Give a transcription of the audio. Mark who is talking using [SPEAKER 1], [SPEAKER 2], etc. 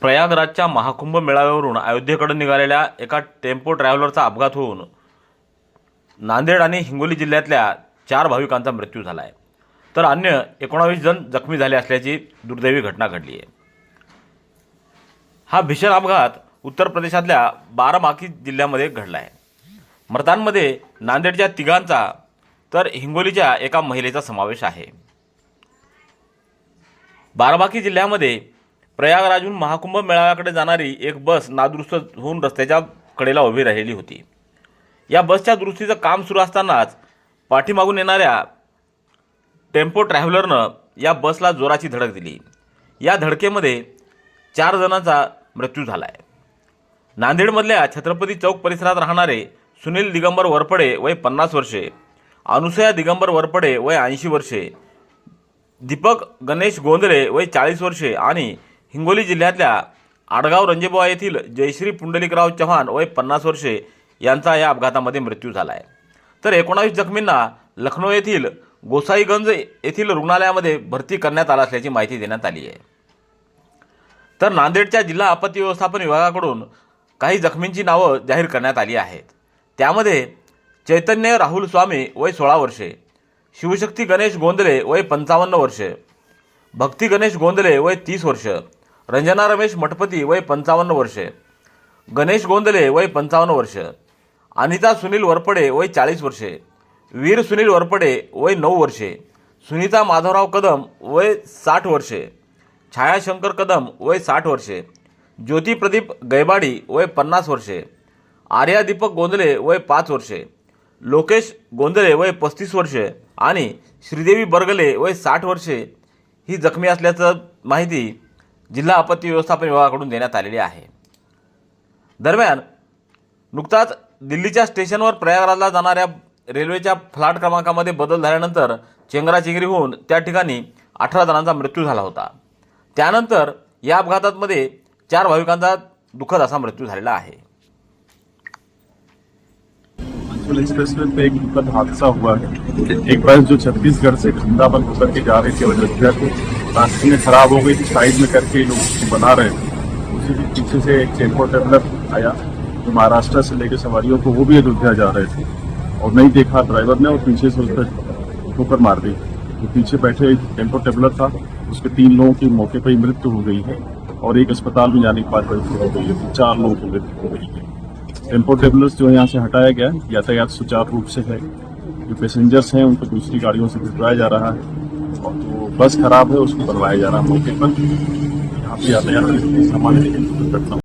[SPEAKER 1] प्रयागराजच्या महाकुंभ मेळाव्यावरून अयोध्येकडे निघालेल्या एका टेम्पो ट्रॅव्हलरचा अपघात होऊन नांदेड आणि हिंगोली जिल्ह्यातल्या चार भाविकांचा मृत्यू झाला आहे तर अन्य एकोणावीस जण जखमी झाले असल्याची दुर्दैवी घटना घडली आहे. हा भीषण अपघात उत्तर प्रदेशातल्या बारामाकी जिल्ह्यामध्ये घडला आहे मृतांमध्ये नांदेडच्या तिघांचा तर हिंगोलीच्या एका महिलेचा समावेश आहे. बाराबाकी जिल्ह्यामध्ये प्रयागराजहून महाकुंभ मेळाव्याकडे जाणारी एक बस नादुरुस्त होऊन रस्त्याच्या कडेला उभी राहिलेली होती. या बसच्या दुरुस्तीचं काम सुरू असतानाच पाठीमागून येणाऱ्या टेम्पो ट्रॅव्हलरनं या बसला जोराची धडक दिली. या धडकेमध्ये चार जणांचा मृत्यू झाला आहे नांदेडमधल्या छत्रपती चौक परिसरात राहणारे सुनील दिगंबर वरपडे वय पन्नास वर्षे अनुसया दिगंबर वरपडे वय ऐंशी वर्षे दीपक गणेश गोंधळे वय चाळीस वर्षे आणि हिंगोली जिल्ह्यातल्या आडगाव रंजेबुवा येथील जयश्री पुंडलिकराव चव्हाण वय पन्नास वर्षे यांचा या अपघातामध्ये मृत्यू झाला आहे तर एकोणावीस जखमींना लखनौ येथील गोसाईगंज येथील रुग्णालयामध्ये भरती करण्यात आला असल्याची माहिती देण्यात आली आहे. तर नांदेडच्या जिल्हा आपत्ती व्यवस्थापन विभागाकडून काही जखमींची नावं जाहीर करण्यात आली आहेत. त्यामध्ये चैतन्य राहुल स्वामी वय सोळा वर्षे शिवशक्ती गणेश गोंदले वय पंचावन्न वर्षे भक्ती गणेश गोंदले वय तीस वर्ष रंजना रमेश मठपती वय पंचावन्न वर्षे. गणेश गोंदले वय पंचावन्न वर्ष. अनिता सुनील वरपडे वय चाळीस वर्षे. वीर सुनील वरपडे वय नऊ वर्षे. सुनीता माधवराव कदम वय साठ वर्षे. छायाशंकर कदम वय साठ वर्षे. ज्योती प्रदीप गैबाडी वय पन्नास वर्षे. आर्या दीपक गोंदले वय पाच वर्षे. लोकेश गोंदले वय पस्तीस वर्षे आणि श्रीदेवी बर्गले वय साठ वर्षे. ही जखमी असल्याचं माहिती जिल्हा आपत्ती व्यवस्थापन विभागाकडून देण्यात आलेली आहे. दरम्यान नुकताच दिल्लीच्या स्टेशनवर प्रयागराजला जाणाऱ्या रेल्वेच्या फ्लॅट क्रमांकामध्ये बदल झाल्यानंतर चेंगराचेंगरी होऊन त्या ठिकाणी अठरा जणांचा मृत्यू झाला होता. त्यानंतर या अपघातामध्ये चार भाविकांचा दुःखद असा मृत्यू झालेला आहे.
[SPEAKER 2] एक्सप्रेस पे एक दुखद हादसा हुआ है. एक बस जो छत्तीसगढ़ से वृंदावन होकर के जा रही थी अयोध्या को रास्ते खराब हो गई थी, साइड में करके लोग उसको बना रहे थे। उसी के पीछे से एक टेंपो ट्रेवलर आया, जो महाराष्ट्र से लेकर सवारियों को, वो भी अयोध्या जा रहे थे। और नहीं देखा ड्राइवर ने, और पीछे से उस पर ठोकर मार दी। जो पीछे बैठे, एक टेंपो ट्रेवलर था, उसके तीन लोगों की मौके पर ही मृत्यु हो गई है, और एक अस्पताल में जाने के बाद मृत्यु हो गई है। चार लोगों की मृत्यु हो गई है। टेंपो ट्रेवलर्स जो यहाँ से हटाया गया, यातायात सुचारू रूप से है। जो पैसेंजर्स हैं, उनको दूसरी गाड़ियों से भिजवाया जा रहा है। और जो बस खराब है उसको करवाया जा रहा है मौके पर यहाँ पे यातायात सामान्य दुर्घटना